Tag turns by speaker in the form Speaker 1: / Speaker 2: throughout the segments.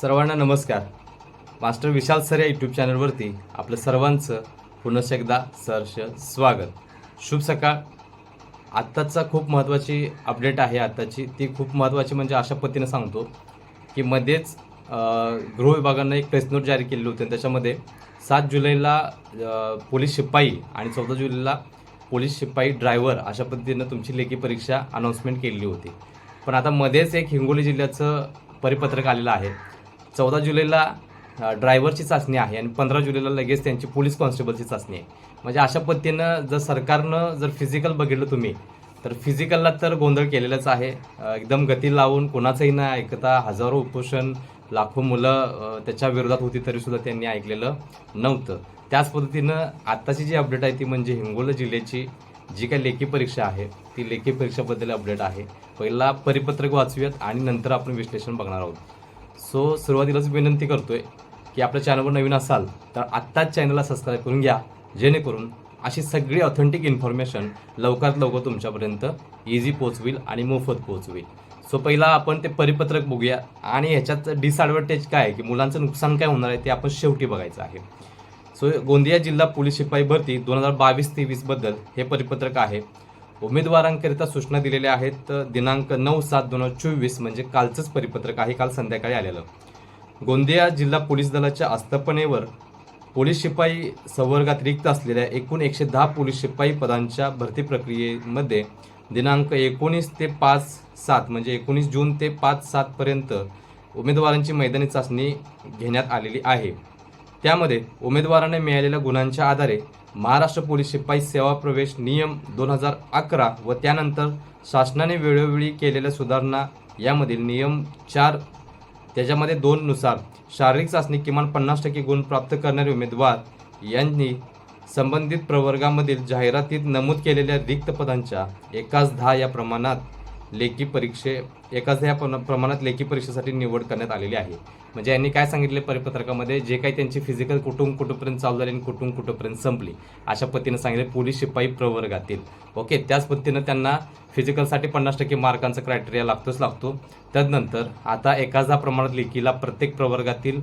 Speaker 1: सर्वांना नमस्कार. Master Vishal sir या यूट्यूब चॅनलवरती आपलं सर्वांचं पुनश एकदा सहर्ष स्वागत. शुभ सकाळ. आत्ताचा खूप महत्त्वाची अपडेट आहे आत्ताची. ती खूप महत्त्वाची म्हणजे अशा पद्धतीनं सांगतो की मध्येच अं, गृह विभागानं एक प्रेस नोट जारी केली होती आणि त्याच्यामध्ये सात जुलैला पोलीस शिपाई आणि चौदा जुलैला पोलीस शिपाई ड्रायव्हर अशा पद्धतीनं तुमची लेखी परीक्षा अनाऊन्समेंट केलेली होती. पण आता मध्येच एक हिंगोली जिल्ह्याचं परिपत्रक आलेलं आहे. चौदा जुलैला ड्रायव्हरची चाचणी आहे आणि पंधरा जुलैला लगेच त्यांची पोलीस कॉन्स्टेबलची चाचणी आहे. म्हणजे अशा पद्धतीनं जर सरकारनं जर फिजिकल बघितलं तुम्ही तर फिजिकलला तर गोंधळ केलेलाच आहे. एकदम गती लावून कोणाचंही न ऐकता हजारो उपोषण लाखो मुलं त्याच्या विरोधात होती तरीसुद्धा त्यांनी ऐकलेलं नव्हतं. त्याच पद्धतीनं आत्ताची जी अपडेट आहे ती म्हणजे हिंगोली जिल्ह्याची जी काही लेखी परीक्षा आहे ती लेखी परीक्षेबद्दल अपडेट आहे. पहिला परिपत्रक वाचूयात आणि नंतर आपण विश्लेषण बघणार आहोत. सो सुरुवातीलाच विनंती करतोय की आपल्या चॅनलवर नवीन असाल तर आत्ताच चॅनलला सबस्क्राईब करून घ्या. जेणेकरून अशी सगळी ऑथेंटिक इन्फॉर्मेशन लवकरात लवकर तुमच्यापर्यंत इझी पोचवेल आणि मोफत पोचवेल. सो पहिला आपण ते परिपत्रक बघूया. आणि ह्याच्यात डिसएडव्हान्टेज काय आहे की मुलांचं नुकसान काय होणार आहे ते आपण शेवटी बघायचं आहे. सो गोंदिया जिल्हा पोलीस शिपाई भरती दोन हजार बावीस तेवीसबद्दल हे परिपत्रक आहे. उमेदवारांकरिता सूचना दिलेल्या आहेत दिनांक नऊ सात दोन हजार चोवीस म्हणजे कालचंच परिपत्रक आहे काल संध्याकाळी आलेलं. गोंदिया जिल्हा पोलीस दलाच्या आस्थापनेवर पोलीस शिपाई संवर्गात रिक्त असलेल्या एकूण एकशे दहा पोलीस शिपाई पदांच्या भरती प्रक्रियेमध्ये दिनांक एकोणीस ते पाच सात म्हणजे एकोणीस जून ते पाच सातपर्यंत उमेदवारांची मैदानी चाचणी घेण्यात आलेली आहे. त्यामध्ये उमेदवारांना मिळालेल्या गुणांच्या आधारे महाराष्ट्र पोलीस शिपाई सेवा प्रवेश नियम दोन हजार अकरा व त्यानंतर शासनाने वेळोवेळी केलेल्या सुधारणा यामधील नियम चार त्याच्यामध्ये दोननुसार शारीरिक चाचणी किमान पन्नास टक्के गुण प्राप्त करणारे उमेदवार यांनी संबंधित प्रवर्गामधील जाहिरातीत नमूद केलेल्या रिक्त पदांच्या एकाच दहा या प्रमाणात लेखी परीक्षे एकाच या प्रमाणात लेखी परीक्षेसाठी निवड करण्यात आलेली आहे. म्हणजे यांनी काय सांगितले परिपत्रकामध्ये? जे काही त्यांची फिजिकल कुटुंब कुठंपर्यंत चालू झाली आणि कुटुंब कुठंपर्यंत संपली अशा पद्धतीनं सांगितले पोलीस शिपाई प्रवर्गातील ओके? त्याच पद्धतीनं त्यांना फिजिकलसाठी पन्नास टक्के मार्कांचा क्रायटेरिया लागतोच लागतो. त्यानंतर आता एकाच प्रमाणात लेखीला प्रत्येक प्रवर्गातील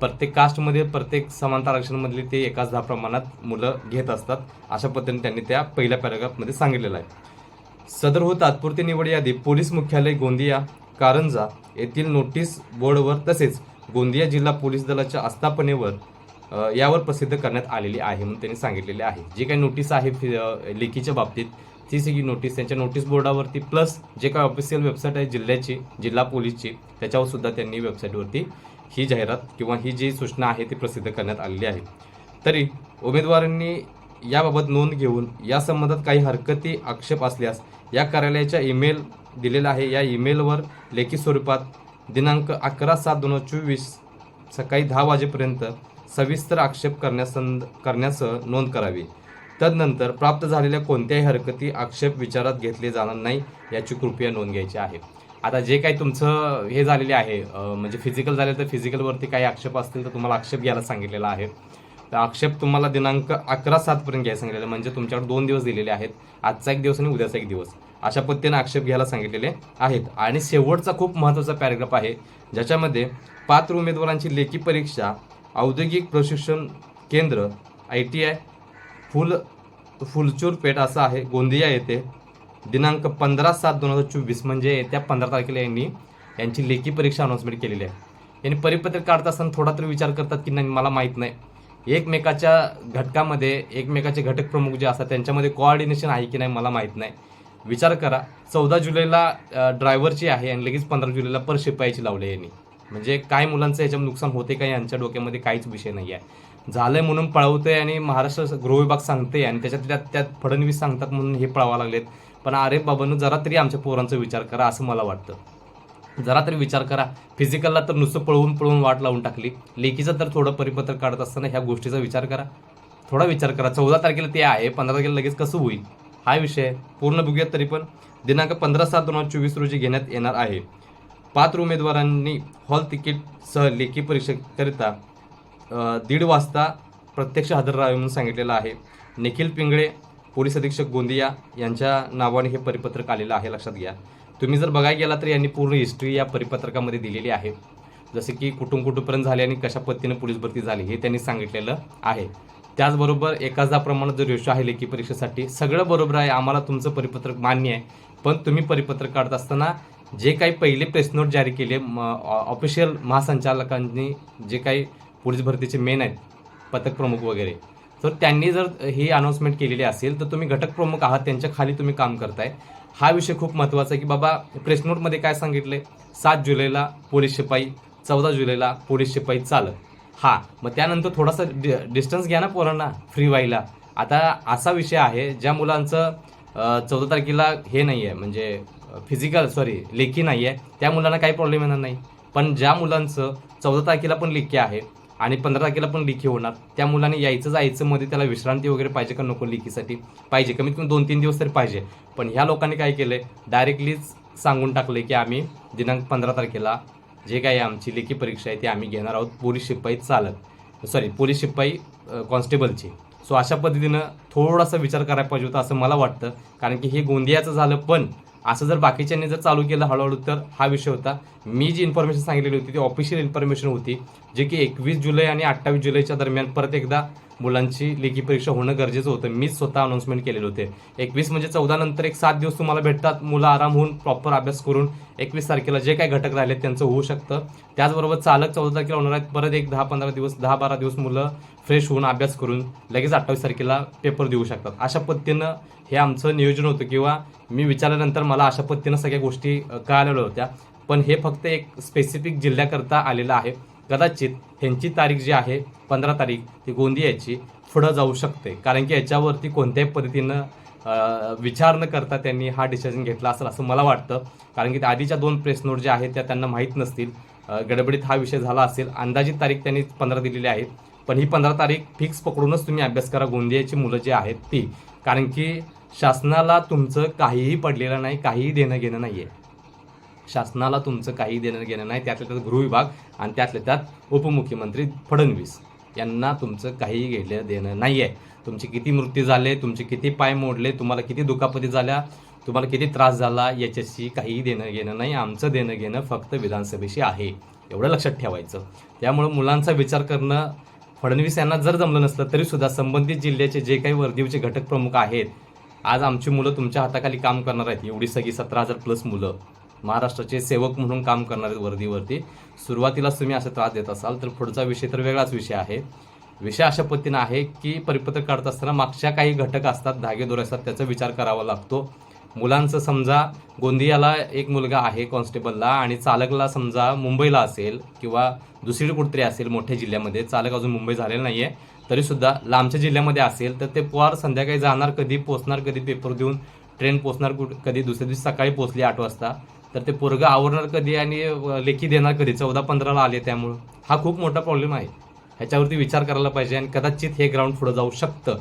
Speaker 1: प्रत्येक कास्टमध्ये प्रत्येक समांतर आरक्षणमधली ते एकाच दहा प्रमाणात मुलं घेत असतात अशा पद्धतीने त्यांनी त्या पहिल्या पॅराग्राफमध्ये सांगितलेलं आहे. सदर हो तात्पुरती निवड यादी. पोलीस मुख्यालय गोंदिया कारंजा येथील नोटीस बोर्डवर तसेच गोंदिया जिल्हा पोलीस दलाच्या आस्थापनेवर यावर प्रसिद्ध करण्यात आलेली आहे म्हणून त्यांनी सांगितलेले आहे. जी काही नोटीस आहे लेखीच्या बाबतीत ती सगळी नोटीस त्यांच्या नोटीस बोर्डावरती प्लस जे काही ऑफिशियल वेबसाईट आहे जिल्ह्याची जिल्हा पोलीसची त्याच्यावर सुद्धा त्यांनी वेबसाईटवरती ही जाहिरात किंवा ही जी सूचना आहे ती प्रसिद्ध करण्यात आलेली आहे. तरी उमेदवारांनी याबाबत नोंद घेऊन या संबंधात काही हरकती आक्षेप असल्यास या कार्यालयाच्या ईमेल दिलेला आहे. या ईमेलवर लेखी स्वरूपात दिनांक अकरा सात दोन हजार चोवीस सकाळी दहा वाजेपर्यंत सविस्तर आक्षेप करण्यासंद करण्यासह नोंद करावी. तदनंतर प्राप्त झालेल्या कोणत्याही हरकती आक्षेप विचारात घेतले जाणार नाही याची कृपया नोंद घ्यायची आहे. आता जे काही तुमचं हे झालेले आहे म्हणजे फिजिकल झाले तर फिजिकलवरती काही आक्षेप असतील तर तुम्हाला आक्षेप घ्यायला सांगितलेला आहे. तर आक्षेप तुम्हाला दिनांक अकरा सातपर्यंत घ्यायला सांगितलेलं म्हणजे तुमच्याकडे दोन दिवस दिलेले आहेत. आजचा एक दिवस आणि उद्याचा एक दिवस. अशा पद्धतीने आक्षेप घ्यायला सांगितलेले आहेत. आणि शेवटचा खूप महत्त्वाचा पॅराग्राफ आहे ज्याच्यामध्ये पात्र उमेदवारांची लेखी परीक्षा औद्योगिक प्रशिक्षण केंद्र आय टी आय फुल फुलचूर पेठ असं आहे गोंदिया येथे दिनांक पंधरा सात दोन हजार चोवीस म्हणजे येत्या पंधरा तारखेला यांनी यांची लेखी परीक्षा अनाउन्समेंट केलेली आहे. यांनी परिपत्रक काढत असताना थोडा तरी विचार करतात की नाही मला माहीत नाही. एकमेकाच्या घटकामध्ये एकमेकाचे घटक प्रमुख जे असतात त्यांच्यामध्ये कोऑर्डिनेशन आहे की नाही मला माहीत नाही. विचार करा. चौदा जुलैला ड्रायव्हरची आहे आणि लगेच पंधरा जुलैला पर शिपायची लावली यांनी. म्हणजे काय मुलांचं याच्यात नुकसान होते का यांच्या डोक्यामध्ये काहीच विषय नाही आहे झालंय म्हणून पळवतंय आणि महाराष्ट्र गृह विभाग सांगते आणि त्याच्यात त्यात त्यात फडणवीस सांगतात म्हणून हे पळावा लागलेत. पण अरे बाबांनो जरा तरी आमच्या पोरांचा विचार करा असं मला वाटतं. जरा तरी विचार करा. फिजिकलला तर नुसतं पळवून पळवून वाट लावून टाकली. लेखीचं तर थोडं परिपत्र काढत असताना ह्या गोष्टीचा विचार करा. थोडा विचार करा. चौदा तारखेला ते आहे पंधरा तारखेला लगेच कसं होईल? हा विषय आहे. पूर्ण बघूयात तरी पण. दिनांक पंधरा सात दोन हजार चोवीस रोजी घेण्यात येणार आहे. पात्र उमेदवारांनी हॉल तिकीटसह लेखी परीक्षेकरिता दीड वाजता प्रत्यक्ष हजर राहावे म्हणून सांगितलेलं आहे. निखिल पिंगळे पोलीस अधीक्षक गोंदिया यांच्या नावाने हे परिपत्रक आलेलं आहे. लक्षात घ्या. तुम्ही जर बघायला गेला तर यांनी पूर्ण हिस्ट्री या परिपत्रकामध्ये दिलेली आहे. जसे की कुठून कुटुंबपर्यंत झाले आणि कशा पद्धतीने पोलीस भरती झाली हे त्यांनी सांगितलेलं आहे. त्याचबरोबर एकाच प्रमाणात जो रेशो आहे लेखी परीक्षेसाठी सगळं बरोबर आहे आम्हाला तुमचं परिपत्रक मान्य आहे. पण तुम्ही परिपत्रक काढत असताना जे काही पहिले प्रेस नोट जारी केले ऑफिशियल महासंचालकांनी जे काही पोलीस भरतीचे मेन आहेत पथक प्रमुख वगैरे तर त्यांनी जर ही अनाऊन्समेंट केलेली असेल तर तुम्ही घटक प्रमुख आहात त्यांच्या खाली तुम्ही काम करताय. हा विषय खूप महत्त्वाचा आहे की बाबा प्रेस नोटमध्ये काय सांगितलंय? सात जुलैला पोलीस शिपाई चौदा जुलैला पोलीस शिपाई चालक हा मग त्यानंतर थोडासा डिस्टन्स घ्या ना पोरांना फ्री व्हायला. आता असा विषय आहे ज्या मुलांचं चौदा तारखेला हे नाही आहे म्हणजे फिजिकल सॉरी लेखी नाही आहे त्या मुलांना काही प्रॉब्लेम येणार नाही. पण ज्या मुलांचं चौदा तारखेला पण लेखी आहे आणि पंधरा तारखेला पण लिखी होणार. त्या मुलाने यायचं जायचं मध्ये त्याला विश्रांती वगैरे पाहिजे का नको लेखीसाठी? पाहिजे. कमीत कमी दोन तीन दिवस तरी पाहिजे. पण ह्या लोकांनी काय केलंय? डायरेक्टलीच सांगून टाकलंय की आम्ही दिनांक पंधरा तारखेला जे काही आमची लेखी परीक्षा आहे ती आम्ही घेणार आहोत. पोलीस शिपाई चालक सॉरी पोलीस शिपाई कॉन्स्टेबलची सो अशा पद्धतीनं थोडासा विचार करायला पाहिजे होता असं मला वाटतं. कारण की हे गोंदियाचं झालं पण असं जर बाकीच्यांनी जर चालू केलं हळूहळू तर हा विषय होता. मी जी इन्फॉर्मेशन सांगितलेली होती ती ऑफिशियल इन्फॉर्मेशन होती जे की एकवीस जुलै आणि अठ्ठावीस जुलैच्या दरम्यान परत एकदा मुलांची लेखी परीक्षा होणं गरजेचं होतं. मीच स्वतः अनाऊन्समेंट केलेले होते. एकवीस म्हणजे चौदा नंतर एक सात दिवस तुम्हाला भेटतात. मुलं आराम होऊन प्रॉपर अभ्यास करून एकवीस तारखेला जे काही घटक राहिले त्यांचं होऊ शकतं. त्याचबरोबर चालक चौदा तारखेला होणार आहेत. परत एक दहा पंधरा दिवस दहा बारा दिवस मुलं फ्रेश होऊन अभ्यास करून लगेच अठ्ठावीस तारखेला पेपर देऊ शकतात. अशा पद्धतीनं हे आमचं नियोजन होतं किंवा मी विचारल्यानंतर मला अशा पद्धतीनं सगळ्या गोष्टी कळालेल्या होत्या. पण हे फक्त एक स्पेसिफिक जिल्ह्याकरता आलेलं आहे. कदाचित ह्यांची तारीख जी आहे पंधरा तारीख ती गोंदियाची पुढं जाऊ शकते. कारण की याच्यावरती कोणत्याही पद्धतीनं विचार न करता त्यांनी हा डिसिजन घेतला असेल असं मला वाटतं. कारण की त्या आधीच्या दोन प्रेस नोट ज्या आहेत त्या त्यांना माहीत नसतील. गडबडीत हा विषय झाला असेल. अंदाजित तारीख त्यांनी पंधरा दिलेली आहे. पण ही पंधरा तारीख फिक्स पकडूनच तुम्ही अभ्यास करा. गोंदियाची मुलं जी आहेत ती. कारण की शासनाला तुमचं काहीही पडलेलं नाही काहीही देणं घेणं नाही आहे शासनाला तुमचं काही देणं घेणं नाही त्यातल्या त्यात गृहविभाग आणि त्यातल्या त्यात उपमुख्यमंत्री फडणवीस यांना तुमचं काही घेणं देणं नाही आहे तुमचे किती मृत्यू झाले तुमचे किती पाय मोडले तुम्हाला किती दुखापती झाल्या तुम्हाला किती त्रास झाला याच्याशी काही देणं घेणं नाही आमचं देणं घेणं फक्त विधानसभेशी आहे एवढं लक्षात ठेवायचं. त्यामुळं मुलांचा विचार करणं फडणवीस यांना जर जमलं नसलं तरी सुद्धा संबंधित जिल्ह्याचे जे काही वर्दीवचे घटक प्रमुख आहेत आज आमची मुलं तुमच्या हाताखाली काम करणार आहेत एवढी सगळी सतरा हजार प्लस मुलं. महाराष्ट्राचे सेवक म्हणून काम करणार आहेत वर्दीवरती. सुरुवातीलाच तुम्ही असा त्रास देत असाल तर पुढचा विषय तर वेगळाच विषय आहे. विषय अशा पद्धतीनं आहे की परिपत्रक काढत असताना मागच्या काही घटक असतात धागेदोरे असतात त्याचा विचार करावा लागतो. मुलांचं समजा गोंदियाला एक मुलगा आहे कॉन्स्टेबलला आणि चालकला समजा मुंबईला असेल किंवा दुसरीकडे कुठेतरी असेल मोठ्या जिल्ह्यामध्ये चालक अजून मुंबई झालेला नाही आहे तरीसुद्धा लांबच्या जिल्ह्यामध्ये असेल तर ते पोहार संध्याकाळी जाणार कधी पोचणार कधी पेपर देऊन ट्रेन पोचणार कुठ कधी दुसऱ्या दिवशी सकाळी पोचली आठ वाजता तर ते पोरगं आवरणार कधी आणि लेखी देणार कधी? चौदा पंधराला आले त्यामुळं. हा खूप मोठा प्रॉब्लेम आहे. ह्याच्यावरती विचार करायला पाहिजे आणि कदाचित हे ग्राउंड पुढे जाऊ शकतं.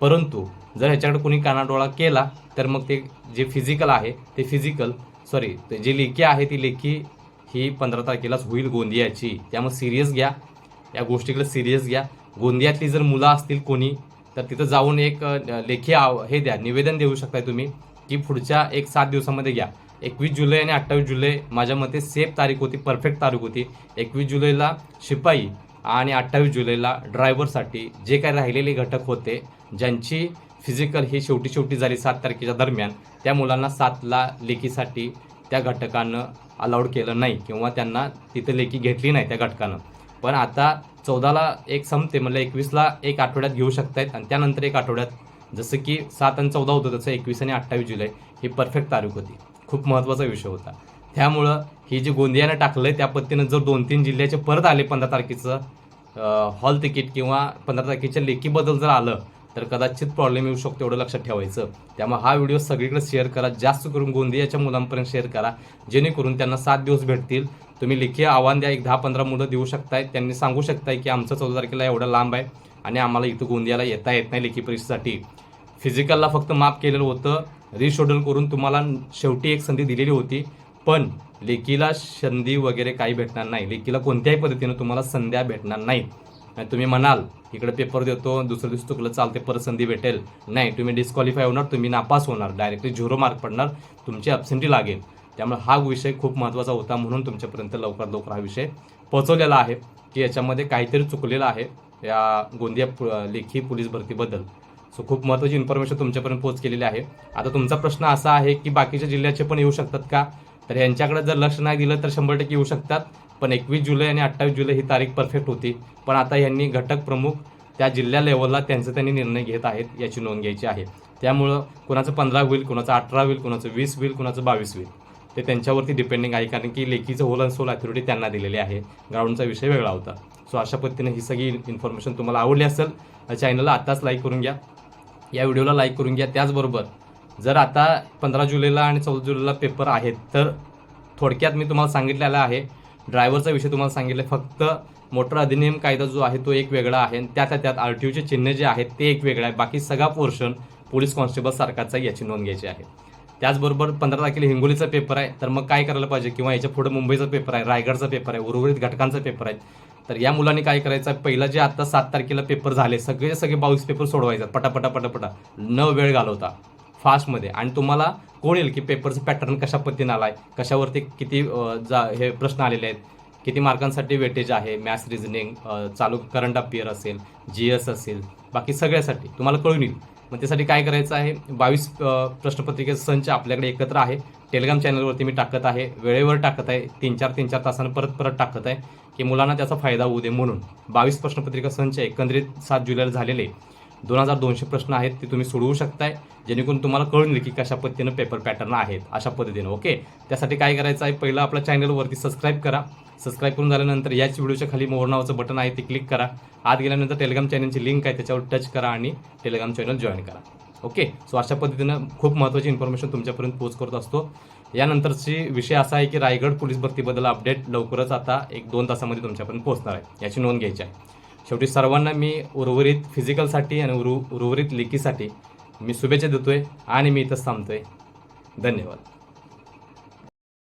Speaker 1: परंतु जर ह्याच्याकडे कोणी कानाडोळा केला तर मग ते जे फिजिकल आहे ते फिजिकल सॉरी जी लेखी आहे ती लेखी ही पंधरा तारखेलाच होईल गोंदियाची. त्यामुळे सिरियस घ्या. या गोष्टीकडे सिरियस घ्या. गोंदियातली जर मुलं असतील कोणी तर तिथं जाऊन एक लेखी आव हे द्या. निवेदन देऊ शकताय तुम्ही की पुढच्या एक सात दिवसामध्ये घ्या. एकवीस जुलै आणि अठ्ठावीस जुलै माझ्या मते सेफ तारीख होती परफेक्ट तारीख होती. एकवीस जुलैला शिपाई आणि अठ्ठावीस जुलैला ड्रायव्हरसाठी जे काही राहिलेले घटक होते ज्यांची फिजिकल ही शेवटी शेवटी झाली सात तारखेच्या दरम्यान त्या मुलांना सातला लेखीसाठी त्या घटकानं अलाउड केलं नाही किंवा त्यांना तिथं लेखी घेतली नाही त्या घटकानं. पण आता चौदाला एक संपते म्हणजे एकवीसला एक आठवड्यात घेऊ शकतायत आणि त्यानंतर एक आठवड्यात जसं की सात आणि चौदा होतं तसं एकवीस आणि अठ्ठावीस जुलै ही परफेक्ट तारीख होती. खूप महत्त्वाचा विषय होता. त्यामुळं ही जी गोंदियानं टाकलंय त्या पद्धतीनं जर दोन तीन जिल्ह्याचे परत आले पंधरा तारखेचं हॉल तिकीट किंवा पंधरा तारखेच्या लेखीबद्दल जर आलं तर कदाचित प्रॉब्लेम येऊ शकतो एवढं लक्षात ठेवायचं. त्यामुळे हा व्हिडिओ सगळीकडे शेअर करा जास्त करून गोंदियाच्या मुलांपर्यंत शेअर करा जेणेकरून त्यांना सात दिवस भेटतील. तुम्ही लेखी आव्हान द्या एक दहा पंधरा मुलं देऊ शकताय. त्यांनी सांगू शकताय की आमचं चौदा तारखेला एवढं लांब आहे आणि आम्हाला इथं गोंदियाला येता येत नाही लेखी परीक्षेसाठी. फिजिकलला फक्त माफ केलेलं होतं. रिशोडल करून तुम्हाला शेवटी एक संधी दिलेली होती. पण लेकीला संधी वगैरे काही भेटणार नाही. लेकीला कोणत्याही पद्धतीनं तुम्हाला संध्या भेटणार नाहीत तुम्ही म्हणाल इकडे पेपर देतो दुसऱ्या दिवशी चुकलं चालते परत संधी भेटेल. नाही तुम्ही डिस्क्वालिफाय होणार तुम्ही नापास होणार. डायरेक्टली झिरो मार्क पडणार तुमची अपसेंटी लागेल. त्यामुळे हा विषय खूप महत्त्वाचा होता म्हणून तुमच्यापर्यंत लवकरात लवकर हा विषय पोहोचवलेला आहे की याच्यामध्ये काहीतरी चुकलेलं आहे या गोंदिया पु- लेखी पोलीस भरतीबद्दल. सो खूप महत्त्वाची इन्फॉर्मेशन तुमच्यापर्यंत पोहोच केलेली आहे. आता तुमचा प्रश्न असा आहे की बाकीच्या जिल्ह्याचे पण येऊ शकतात का? तर यांच्याकडे जर लक्ष नाही दिलं तर शंभर टक्के येऊ शकतात. पण एकवीस जुलै आणि अठ्ठावीस जुलै ही तारीख परफेक्ट होती. पण आता यांनी घटक प्रमुख त्या जिल्हा लेवलला त्यांचे त्यांनी निर्णय घेत आहेत याची नोंद घ्यायची आहे. त्यामुळं कोणाचं पंधरा होईल कोणाचं अठरा होईल कोणाचं वीस होईल कोणाचं बावीस होईल. ते त्यांच्यावरती डिपेंडिंग आहे कारण की लेखीचं होल अँड सोल अथॉरिटी त्यांना दिलेली आहे. ग्राउंडचा विषय वेगळा होता. सो अशा पद्धतीने ही सगळी इन्फॉर्मेशन तुम्हाला आवडली असेल चॅनलला आत्ताच लाईक करून घ्या. या व्हिडिओला लाईक करून घ्या. त्याचबरोबर जर आता पंधरा जुलैला आणि चौदा जुलैला पेपर आहेत तर थोडक्यात मी तुम्हाला सांगितलेलं आहे. ड्रायव्हरचा विषय तुम्हाला सांगितले फक्त मोटर अधिनियम कायदा जो आहे तो एक वेगळा आहे. आणि त्याच्या त्यात आर टी ओचे चिन्ह जे आहेत ते एक वेगळं आहे. बाकी सगळा पोर्शन पोलीस कॉन्स्टेबल सरकारचा याची नोंद घ्यायची आहे. त्याचबरोबर पंधरा तारखेला हिंगोलीचा पेपर आहे. तर मग काय करायला पाहिजे? किंवा याच्यापुढे मुंबईचा पेपर आहे रायगडचा पेपर आहे उर्वरित घटकांचा पेपर आहे तर या मुलांनी काय करायचं? पहिलं पहिला जे आता सात तारखेला पेपर झाले सगळे सगळे बावीस पेपर सोडवायचा. पटापटा पटापटा. न वेळ घालवता. फास्टमध्ये आणि तुम्हाला कोण येईल की पेपरचं पॅटर्न कशा पद्धतीने आहे कशावरती किती जा हे प्रश्न आलेले आहेत? किती मार्कांसाठी वेटेज आहे? मॅथ्स रिझनिंग चालू करंट अफेअर असेल जी एस असेल बाकी सगळ्यासाठी. तुम्हाला कळून येईल. मग त्यासाठी काय करायचं आहे? बावीस प्रश्नपत्रिकेचा संच आपल्याकडे एकत्र आहे. टेलिग्राम चॅनलवरती मी टाकत आहे. वेळेवर टाकत आहे. तीन चार तीन चार तासानं परत परत टाकत आहे. की मुलांना त्याचा फायदा होऊ दे म्हणून. बावीस प्रश्नपत्रिका संच एकंदरीत सात जुलैला झालेले दोन हजार दोनशे प्रश्न आहेत ते तुम्ही सोडवू शकताय. जेणेकरून तुम्हाला कळून येईल की कशा पद्धतीनं पेपर पॅटर्न आहेत अशा पद्धतीनं ओके त्यासाठी काय करायचं आहे? पहिलं आपल्या चॅनलवरती सबस्क्राईब करा. सबस्क्राईब करून झाल्यानंतर याच व्हिडिओच्या खाली मोर नावाचं बटन आहे ते क्लिक करा. आत गेल्यानंतर टेलिग्राम चॅनलची लिंक आहे त्याच्यावर टच करा आणि टेलिग्राम चॅनल जॉईन करा. ओके सो अशा पद्धतीनं खूप महत्त्वाची इन्फॉर्मेशन तुमच्यापर्यंत पोच करत असतो. यानंतरची विषय असा आहे की रायगड पोलीस भरतीबद्दल अपडेट लवकरच आता एक दोन तासामध्ये तुमच्यापर्यंत पोहोचणार आहे. याची नोंद घ्यायची आहे. शेवटी सर्वांना मी उर्वरित फिजिकलसाठी आणि उर्व उर्वरित लेखीसाठी मी शुभेच्छा देतोय आणि मी इथंच थांबतोय. धन्यवाद.